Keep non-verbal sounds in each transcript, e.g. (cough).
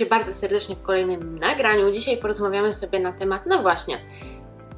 Cię bardzo serdecznie w kolejnym nagraniu. Dzisiaj porozmawiamy sobie na temat, no właśnie,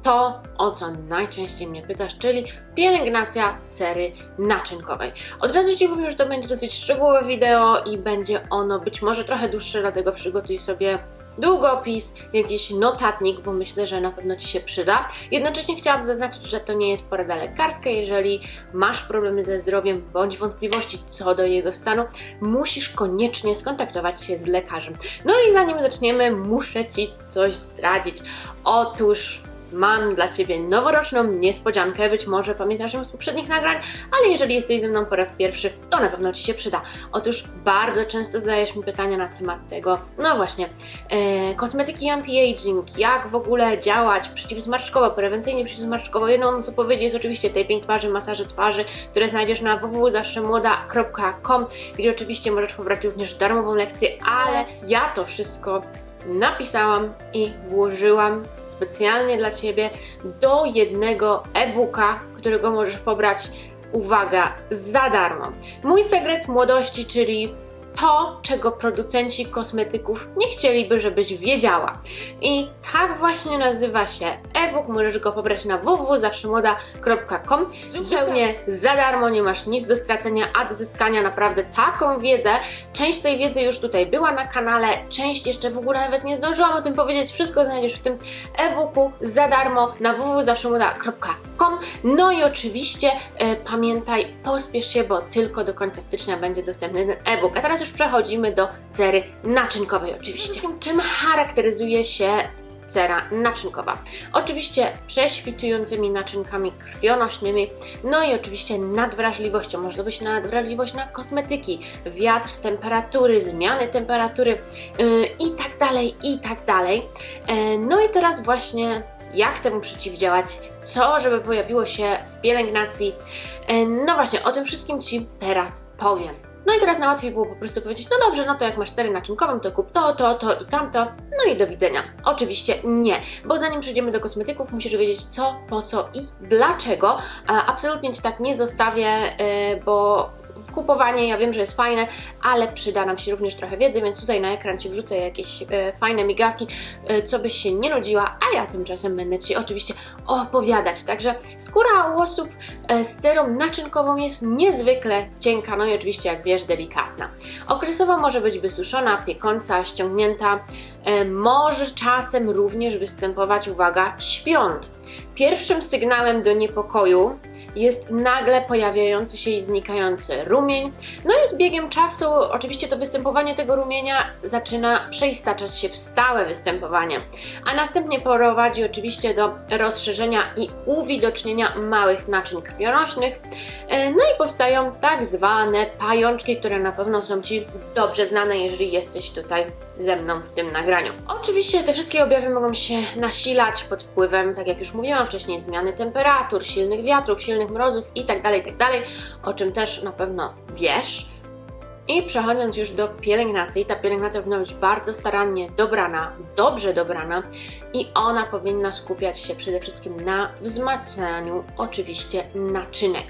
to, o co najczęściej mnie pytasz, czyli pielęgnacja cery naczynkowej. Od razu Ci powiem, że to będzie dosyć szczegółowe wideo i będzie ono być może trochę dłuższe, dlatego przygotuj sobie długopis, jakiś notatnik, bo myślę, że na pewno Ci się przyda. Jednocześnie chciałabym zaznaczyć, że to nie jest porada lekarska. Jeżeli masz problemy ze zdrowiem bądź wątpliwości co do jego stanu, musisz koniecznie skontaktować się z lekarzem. No i zanim zaczniemy, muszę Ci coś zdradzić. Otóż mam dla Ciebie noworoczną niespodziankę. Być może pamiętasz ją z poprzednich nagrań, ale jeżeli jesteś ze mną po raz pierwszy, to na pewno Ci się przyda. Otóż bardzo często zadajesz mi pytania na temat tego, no właśnie, e, kosmetyki anti-aging, jak w ogóle działać przeciwzmarszczkowo, prewencyjnie przeciwzmarszczkowo. Jedną z odpowiedzi jest oczywiście taping twarzy, masaże twarzy, które znajdziesz na www.zawszemłoda.com, gdzie oczywiście możesz pobrać również darmową lekcję, ale ja to wszystko napisałam i włożyłam specjalnie dla Ciebie do jednego e-booka, którego możesz pobrać, uwaga, za darmo. Mój sekret młodości, czyli to, czego producenci kosmetyków nie chcieliby, żebyś wiedziała. I tak właśnie nazywa się e-book. Możesz go pobrać na www.zawszemłoda.com. Zupełnie za darmo, nie masz nic do stracenia, a do zyskania naprawdę taką wiedzę. Część tej wiedzy już tutaj była na kanale, część jeszcze w ogóle nawet nie zdążyłam o tym powiedzieć. Wszystko znajdziesz w tym e-booku za darmo na No i oczywiście e, pamiętaj, pospiesz się, bo tylko do końca stycznia będzie dostępny ten e-book. A teraz już przechodzimy do cery naczynkowej oczywiście. Czym charakteryzuje się cera naczynkowa? Oczywiście prześwitującymi naczynkami krwionośnymi, no i oczywiście nadwrażliwością. Może być nadwrażliwość na kosmetyki, wiatr, temperatury, zmiany temperatury yy, i tak dalej, i tak dalej. Yy, no i teraz właśnie jak temu przeciwdziałać, co żeby pojawiło się w pielęgnacji. Yy, No właśnie, o tym wszystkim Ci teraz powiem. No i teraz najłatwiej było po prostu powiedzieć, no dobrze, no to jak masz cztery naczynkowym, to kup to, to, to i tamto, no i do widzenia. Oczywiście nie, bo zanim przejdziemy do kosmetyków, musisz wiedzieć co, po co i dlaczego. Absolutnie Ci tak nie zostawię, yy, bo kupowanie ja wiem, że jest fajne, ale przyda nam się również trochę wiedzy, więc tutaj na ekran Ci wrzucę jakieś e, fajne migawki, e, co byś się nie nudziła, a ja tymczasem będę Ci oczywiście opowiadać. Także skóra u osób e, z cerą naczynkową jest niezwykle cienka, no i oczywiście jak wiesz delikatna. Okresowo może być wysuszona, piekąca, ściągnięta, może czasem również występować, uwaga, świąt. Pierwszym sygnałem do niepokoju jest nagle pojawiający się i znikający rumień. No i z biegiem czasu, oczywiście to występowanie tego rumienia zaczyna przeistaczać się w stałe występowanie, a następnie prowadzi oczywiście do rozszerzenia i uwidocznienia małych naczyń krwionośnych. E, No i powstają tak zwane pajączki, które na pewno są Ci dobrze znane, jeżeli jesteś tutaj ze mną w tym nagraniu. Oczywiście te wszystkie objawy mogą się nasilać pod wpływem, tak jak już mówiłam wcześniej, zmiany temperatur, silnych wiatrów, silnych mrozów itd., itd., o czym też na pewno wiesz. I przechodząc już do pielęgnacji, ta pielęgnacja powinna być bardzo starannie dobrana, dobrze dobrana i ona powinna skupiać się przede wszystkim na wzmacnianiu oczywiście naczynek.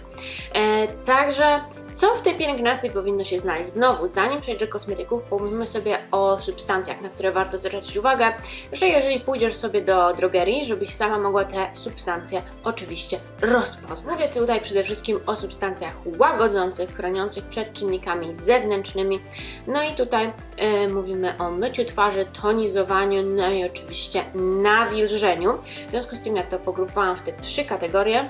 E, także co w tej pielęgnacji powinno się znaleźć? Znowu, zanim przejdę do kosmetyków, pomówimy sobie o substancjach, na które warto zwracać uwagę, że jeżeli pójdziesz sobie do drogerii, żebyś sama mogła te substancje oczywiście rozpoznać. Mówię tutaj przede wszystkim o substancjach łagodzących, chroniących przed czynnikami zewnętrznymi. No i tutaj e, mówimy o myciu twarzy, tonizowaniu, no i oczywiście nawilżeniu. W związku z tym ja to pogrupowałam w te trzy kategorie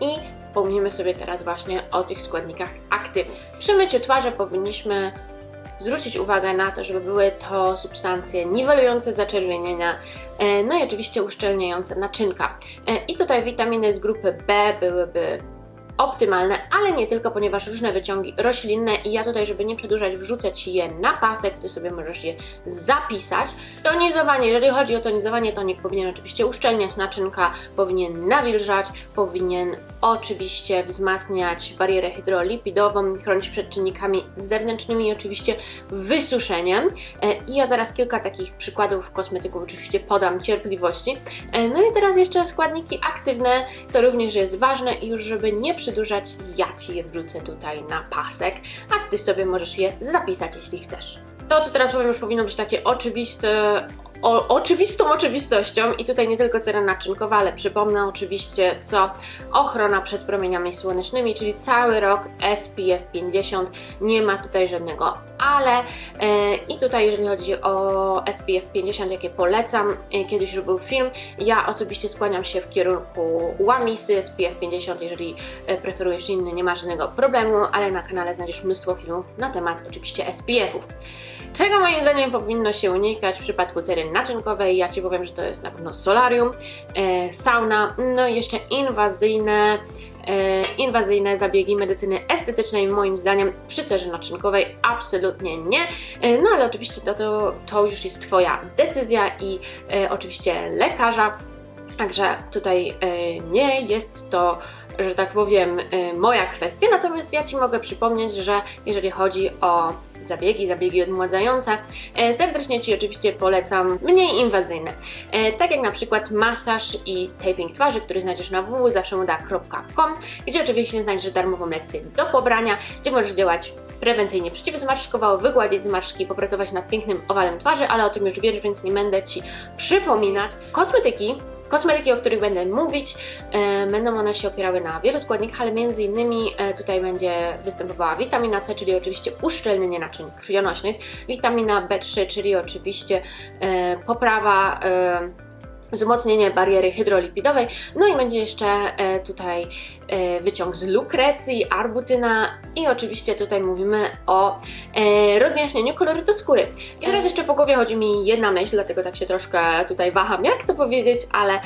i pomówimy sobie teraz właśnie o tych składnikach aktywnych. Przy myciu twarzy powinniśmy zwrócić uwagę na to, żeby były to substancje niwelujące zaczerwienienia, e, no i oczywiście uszczelniające naczynka. E, I tutaj witaminy z grupy B byłyby optymalne, ale nie tylko, ponieważ różne wyciągi roślinne i ja tutaj, żeby nie przedłużać, wrzucę Ci je na pasek, Ty sobie możesz je zapisać. Tonizowanie, jeżeli chodzi o tonizowanie, tonik powinien oczywiście uszczelniać naczynka, powinien nawilżać, powinien oczywiście wzmacniać barierę hydrolipidową, chronić przed czynnikami zewnętrznymi i oczywiście wysuszeniem. E, I ja zaraz kilka takich przykładów kosmetyków oczywiście podam cierpliwości. E, No i teraz jeszcze składniki aktywne, to również jest ważne i już żeby nie przedłużać, ja Ci je wrzucę tutaj na pasek, a Ty sobie możesz je zapisać, jeśli chcesz. To, co teraz powiem, już powinno być takie oczywiste, o, oczywistą oczywistością i tutaj nie tylko cera naczynkowa, ale przypomnę oczywiście co ochrona przed promieniami słonecznymi, czyli cały rok SPF 50, nie ma tutaj żadnego ale e, i tutaj jeżeli chodzi o SPF 50, jakie polecam, e, kiedyś już był film, ja osobiście skłaniam się w kierunku łamisy SPF 50, jeżeli e, preferujesz inny, nie ma żadnego problemu, ale na kanale znajdziesz mnóstwo filmów na temat oczywiście SPF-ów. Czego moim zdaniem powinno się unikać w przypadku cery naczynkowej? Ja Ci powiem, że to jest na pewno solarium, e, sauna, no i jeszcze inwazyjne, e, inwazyjne zabiegi medycyny estetycznej. Moim zdaniem przy cerze naczynkowej absolutnie nie. E, no ale oczywiście to, to, to już jest Twoja decyzja i e, oczywiście lekarza. Także tutaj e, nie jest to, że tak powiem, e, moja kwestia. Natomiast ja Ci mogę przypomnieć, że jeżeli chodzi o zabiegi, zabiegi odmładzające. E, serdecznie Ci oczywiście polecam mniej inwazyjne, tak jak na przykład masaż i taping twarzy, który znajdziesz na www.zawszemoda.com, gdzie oczywiście znajdziesz darmową lekcję do pobrania, gdzie możesz działać prewencyjnie przeciwzmarszczkowo, wygładzić zmarszczki, popracować nad pięknym owalem twarzy, ale o tym już wiesz, więc nie będę Ci przypominać. Kosmetyki Kosmetyki, o których będę mówić, e, będą one się opierały na wielu składnikach, ale między innymi e, tutaj będzie występowała witamina C, czyli oczywiście uszczelnienie naczyń krwionośnych, witamina B3, czyli oczywiście e, poprawa wzmocnienie bariery hydrolipidowej, no i będzie jeszcze tutaj wyciąg z lukrecji, arbutyna i oczywiście tutaj mówimy o e, rozjaśnieniu kolorytu skóry. I teraz jeszcze po głowie chodzi mi jedna myśl, dlatego tak się troszkę tutaj waham, jak to powiedzieć, ale e,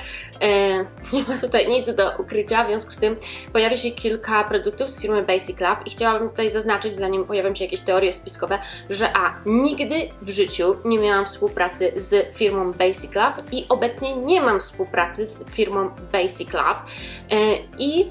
nie ma tutaj nic do ukrycia, w związku z tym pojawi się kilka produktów z firmy Basic Lab i chciałabym tutaj zaznaczyć, zanim pojawią się jakieś teorie spiskowe, że a, nigdy w życiu nie miałam współpracy z firmą Basic Lab i obecnie nie mam współpracy z firmą Basic Lab e, i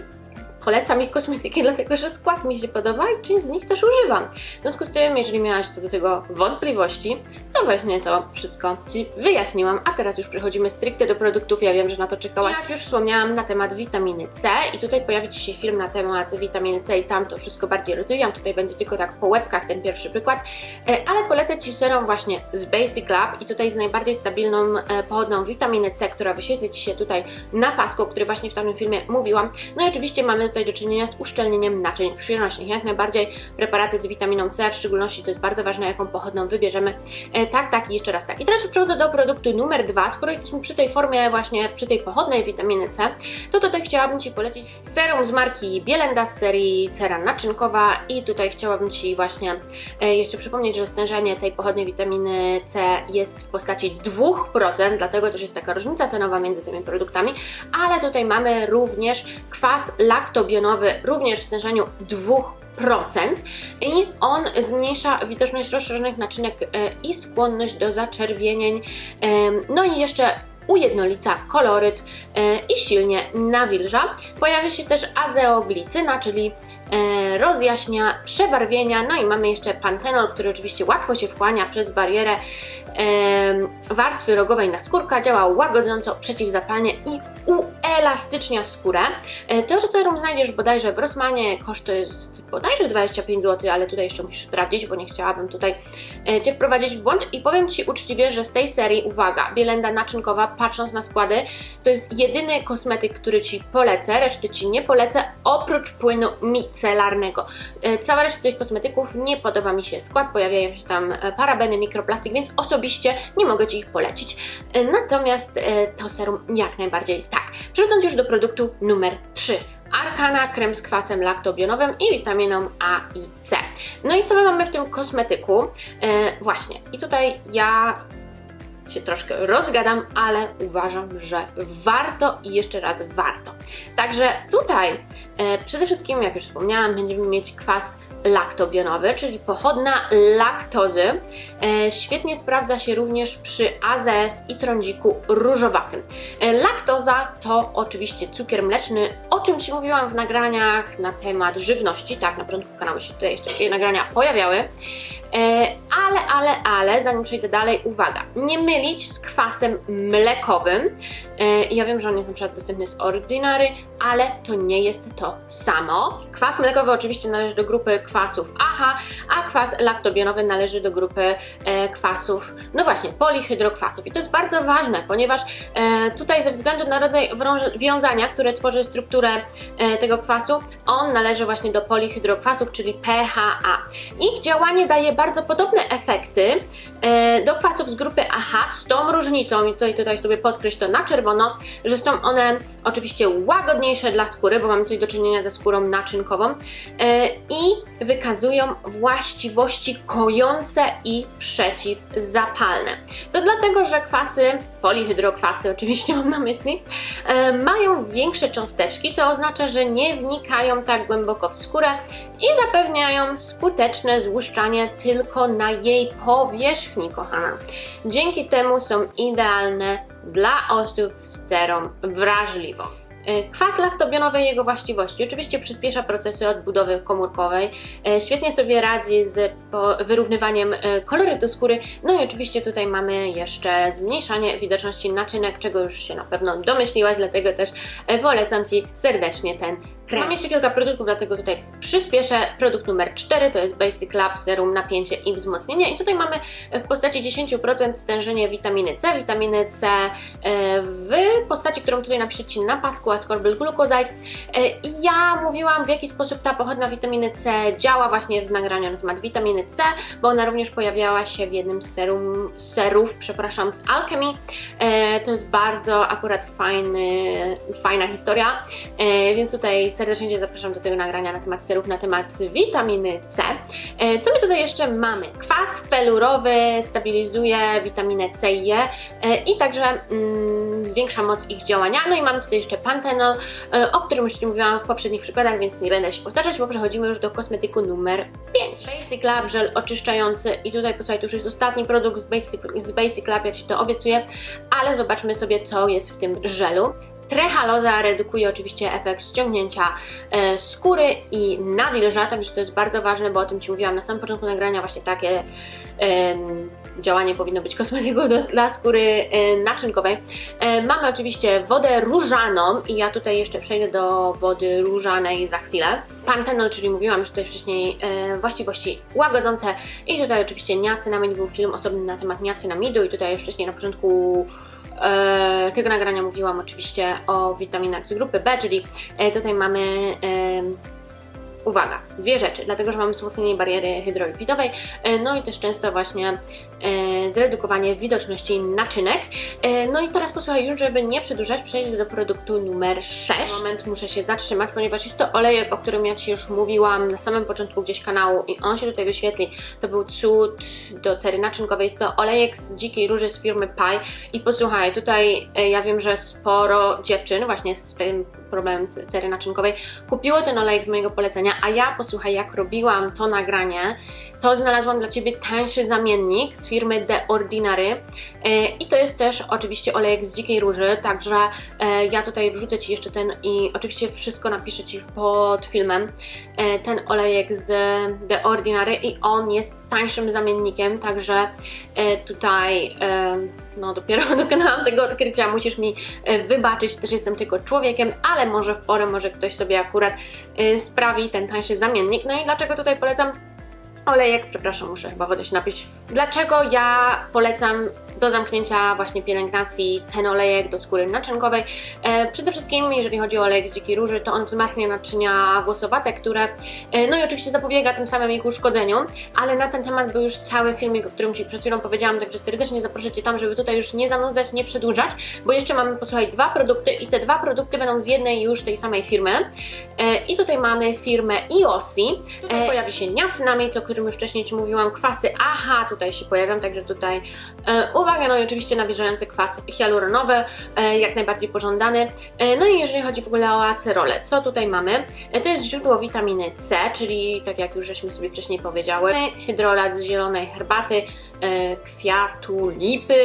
polecam ich kosmetyki, (laughs) dlatego że skład mi się podoba i część z nich też używam. W związku z tym, jeżeli miałaś co do tego wątpliwości, to właśnie to wszystko Ci wyjaśniłam, a teraz już przechodzimy stricte do produktów, ja wiem, że na to czekałaś. Jak już wspomniałam na temat witaminy C i tutaj pojawi Ci się film na temat witaminy C i tam to wszystko bardziej rozwijam, tutaj będzie tylko tak po łebkach ten pierwszy przykład, E, ale polecę Ci serum właśnie z Basic Lab i tutaj z najbardziej stabilną e, pochodną witaminy C, która wyświetli Ci się tutaj na pasku, o której właśnie w tamtym filmie mówiłam. No i oczywiście mamy tutaj do czynienia z uszczelnieniem naczyń krwionośnych. Jak najbardziej preparaty z witaminą C, w szczególności to jest bardzo ważne, jaką pochodną wybierzemy. E, tak, tak i jeszcze raz tak. I teraz już przechodzę do produktu numer dwa. Skoro jesteśmy przy tej formie właśnie, przy tej pochodnej witaminy C, to tutaj chciałabym Ci polecić serum z marki Bielenda z serii cera naczynkowa i tutaj chciałabym Ci właśnie e, jeszcze przypomnieć, że stężenie tej pochodnej witaminy C jest w postaci 2%, dlatego też jest taka różnica cenowa między tymi produktami, ale tutaj mamy również kwas laktobionowy, również w stężeniu 2%. I on zmniejsza widoczność rozszerzonych naczynek e, i skłonność do zaczerwienień. Em, No i jeszcze ujednolica koloryt e, i silnie nawilża. Pojawia się też azeoglicyna, czyli e, rozjaśnia przebarwienia. No i mamy jeszcze pantenol, który oczywiście łatwo się wchłania przez barierę warstwy rogowej naskórka, działa łagodząco, przeciwzapalnie i uelastycznia skórę. E, To, serum znajdziesz bodajże w Rossmanie, koszt to jest bodajże 25 zł, ale tutaj jeszcze musisz sprawdzić, bo nie chciałabym tutaj e, Cię wprowadzić w błąd i powiem Ci uczciwie, że z tej serii, uwaga, bielenda naczynkowa, patrząc na składy, to jest jedyny kosmetyk, który Ci polecę, reszty Ci nie polecę, oprócz płynu micelarnego. E, Cała reszta tych kosmetyków nie podoba mi się skład, pojawiają się tam parabeny, mikroplastik, więc osobiście nie mogę Ci ich polecić. Natomiast to serum jak najbardziej tak. Przechodząc już do produktu numer 3. Arkana, krem z kwasem laktobionowym i witaminą A i C. No i co my mamy w tym kosmetyku? E, właśnie, i tutaj ja się troszkę rozgadam, ale uważam, że warto i jeszcze raz warto. Także tutaj e, przede wszystkim, jak już wspomniałam, będziemy mieć kwas laktobionowy, czyli pochodna laktozy. E, świetnie sprawdza się również przy AZS i trądziku różowatym. E, laktoza to oczywiście cukier mleczny, o czym Ci mówiłam w nagraniach na temat żywności. Tak, na początku kanału się tutaj jeszcze takie nagrania pojawiały. E, ale, ale, ale, zanim przejdę dalej, uwaga, nie mylić z kwasem mlekowym. Ja wiem, że on jest na przykład dostępny z Ordinary, ale to nie jest to samo. Kwas mlekowy oczywiście należy do grupy kwasów AHA, a kwas laktobionowy należy do grupy e, kwasów, no właśnie, polihydrokwasów. I to jest bardzo ważne, ponieważ e, tutaj ze względu na rodzaj wiązania, które tworzy strukturę e, tego kwasu, on należy właśnie do polihydrokwasów, czyli PHA. Ich działanie daje bardzo podobne efekty do kwasów z grupy AHA, z tą różnicą, i tutaj, tutaj sobie podkreśl to na czerwono, że są one oczywiście łagodniejsze dla skóry, bo mamy tutaj do czynienia ze skórą naczynkową i wykazują właściwości kojące i przeciwzapalne. To dlatego, że kwasy, polihydrokwasy oczywiście mam na myśli, e, mają większe cząsteczki, co oznacza, że nie wnikają tak głęboko w skórę i zapewniają skuteczne złuszczanie tylko na jej powierzchni, kochana. Dzięki temu są idealne dla osób z cerą wrażliwą. E, Kwas laktobionowy i jego właściwości oczywiście przyspiesza procesy odbudowy komórkowej, e, świetnie sobie radzi z wyrównywaniem e, kolorytu skóry, no i oczywiście tutaj mamy jeszcze zmniejszanie widoczności naczynek, czego już się na pewno domyśliłaś, dlatego też polecam Ci serdecznie ten krem. Mam jeszcze kilka produktów, dlatego tutaj przyspieszę. Produkt numer 4 to jest Basic Lab Serum Napięcie i Wzmocnienie i tutaj mamy w postaci 10% stężenie witaminy C, witaminy C w postaci, którą tutaj napiszę Ci na pasku Glucoside. E, I ja mówiłam w jaki sposób ta pochodna witaminy C działa właśnie w nagraniu na temat witaminy C, bo ona również pojawiała się w jednym z serum, serów, przepraszam, z Alchemy. E, to jest bardzo akurat fajny, fajna historia, e, więc tutaj serdecznie Cię zapraszam do tego nagrania na temat serów, na temat witaminy C. E, co my tutaj jeszcze mamy? Kwas felurowy stabilizuje witaminę C i E i także mm, zwiększa moc ich działania. No i mamy tutaj jeszcze pantenol, e, o którym już mówiłam w poprzednich przykładach, więc nie będę się powtarzać, bo przechodzimy już do kosmetyku numer 5. Basic Lab żel oczyszczający i tutaj posłuchaj, to już jest ostatni produkt z Basic, z Basic Lab, ja Ci to obiecuję, ale zobaczmy sobie, co jest w tym żelu. Trehaloza redukuje oczywiście efekt ściągnięcia e, skóry i nawilża, także to jest bardzo ważne, bo o tym Ci mówiłam na samym początku nagrania, właśnie takie działanie powinno być kosmetyków dla skóry e, naczynkowej. E, mamy oczywiście wodę różaną i ja tutaj jeszcze przejdę do wody różanej za chwilę. Pantenol, czyli mówiłam już tutaj wcześniej, właściwości łagodzące i tutaj oczywiście niacynamid, był film osobny na temat niacynamidu i tutaj już wcześniej na początku tego nagrania mówiłam oczywiście o witaminach z grupy B, czyli e, tutaj mamy em, Uwaga, dwie rzeczy, dlatego że mamy wzmocnienie bariery hydrolipidowej, e, no i też często właśnie e, zredukowanie widoczności naczynek. E, no i teraz posłuchaj, już żeby nie przedłużać, przejdę do produktu numer 6. Moment muszę się zatrzymać, ponieważ jest to olejek, o którym ja Ci już mówiłam na samym początku gdzieś kanału i on się tutaj wyświetli. To był cud do cery naczynkowej. Jest to olejek z dzikiej róży z firmy Pai i posłuchaj, tutaj e, ja wiem, że sporo dziewczyn właśnie z tym problemem cery naczynkowej kupiło ten olejek z mojego polecenia, a ja posłuchaj, jak robiłam to nagranie, to znalazłam dla Ciebie tańszy zamiennik z firmy The Ordinary. E, i to jest też oczywiście olejek z dzikiej róży, także e, ja tutaj wrzucę Ci jeszcze ten i oczywiście wszystko napiszę Ci pod filmem, e, ten olejek z The Ordinary i on jest tańszym zamiennikiem, także tutaj no dopiero (laughs) dokonałam tego odkrycia, musisz mi wybaczyć, też jestem tylko człowiekiem, ale może w porę, może ktoś sobie akurat sprawi ten tańszy zamiennik. No i dlaczego tutaj polecam olejek, przepraszam, muszę chyba wodę się napić. Dlaczego ja polecam do zamknięcia właśnie pielęgnacji ten olejek do skóry naczynkowej? E, przede wszystkim, jeżeli chodzi o olejek z dzikiej róży, to on wzmacnia naczynia włosowate, które, e, no i oczywiście zapobiega tym samym ich uszkodzeniu, ale na ten temat był już cały filmik, o którym Ci przed chwilą powiedziałam, także serdecznie zaproszę Cię tam, żeby tutaj już nie zanudzać, nie przedłużać, bo jeszcze mamy, posłuchaj, dwa produkty i te dwa produkty będą z jednej już tej samej firmy. E, I tutaj mamy firmę IOSI. Tutaj pojawi się niacynamid, o którym już wcześniej Ci mówiłam, kwasy AHA tutaj się pojawią, także tutaj e, uwaga, no i oczywiście nawilżający kwas hialuronowy, e, jak najbardziej pożądany. E, no i jeżeli chodzi w ogóle o acerolę, co tutaj mamy? E, to jest źródło witaminy C, czyli tak jak już żeśmy sobie wcześniej powiedziały, hydrolat z zielonej herbaty, kwiatu lipy,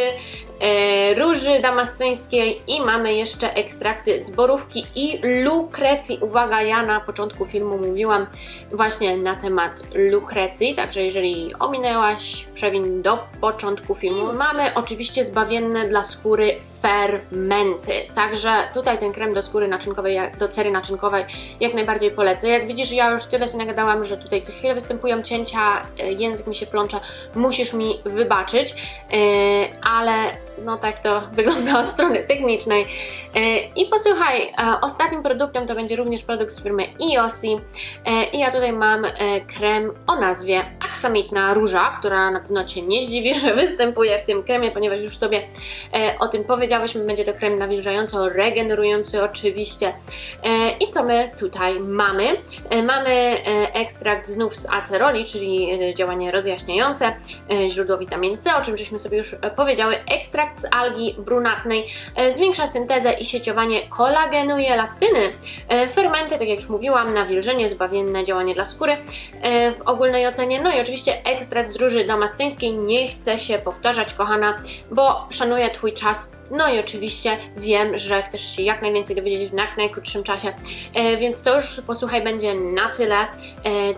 róży damasceńskiej i mamy jeszcze ekstrakty z borówki i lukrecji. Uwaga, ja na początku filmu mówiłam właśnie na temat lukrecji, także jeżeli ominęłaś, przewin do początku filmu. Mamy oczywiście zbawienne dla skóry fermenty. Także tutaj ten krem do skóry naczynkowej, do cery naczynkowej jak najbardziej polecę. Jak widzisz, ja już tyle się nagadałam, że tutaj co chwilę występują cięcia, e, język mi się plącze, musisz mi wybaczyć, e, ale no tak to (laughs) wygląda od strony technicznej. E, I posłuchaj, ostatnim produktem to będzie również produkt z firmy Iosi i ja tutaj mam krem o nazwie Aksamitna Róża, która na pewno Cię nie zdziwi, (laughs) że występuje w tym kremie, ponieważ już sobie o tym powiedziałyśmy, będzie to krem nawilżający, regenerujący oczywiście. E, I co my tutaj mamy? E, Mamy e, ekstrakt znów z aceroli, czyli działanie rozjaśniające, źródło witamin C, o czym żeśmy sobie już powiedziały. Ekstrakt z algi brunatnej zwiększa syntezę i sieciowanie kolagenu i elastyny. Fermenty, tak jak już mówiłam, nawilżenie, zbawienne działanie dla skóry w ogólnej ocenie. No i oczywiście ekstrakt z róży damasceńskiej. Nie chcę się powtarzać, kochana, bo szanuję Twój czas. No i oczywiście wiem, że chcesz się jak najwięcej dowiedzieć w jak najkrótszym czasie, e, więc to już posłuchaj będzie na tyle. E,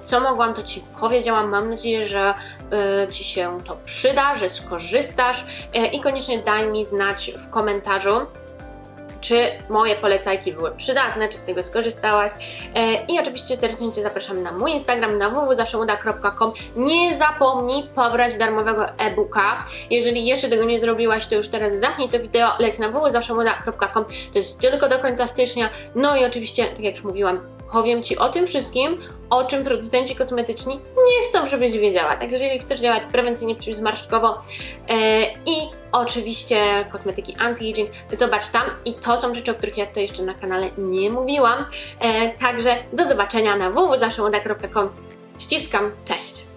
co mogłam, to Ci powiedziałam. Mam nadzieję, że e, Ci się to przyda, że skorzystasz e, i koniecznie daj mi znać w komentarzu czy moje polecajki były przydatne, czy z tego skorzystałaś. E, I oczywiście serdecznie Cię zapraszam na mój Instagram na www.zawszeuda.com. Nie zapomnij pobrać darmowego e-booka. Jeżeli jeszcze tego nie zrobiłaś, to już teraz zamknij to wideo, leć na www.zawszeuda.com. To jest tylko do końca stycznia. No i oczywiście, tak jak już mówiłam, powiem Ci o tym wszystkim, o czym producenci kosmetyczni nie chcą, żebyś wiedziała. Także jeżeli chcesz działać prewencyjnie przeciwzmarszczkowo e, i oczywiście kosmetyki anti-aging, zobacz tam i to są rzeczy, o których ja tutaj jeszcze na kanale nie mówiłam. E, także do zobaczenia na www.zawszeuda.com. Ściskam, cześć!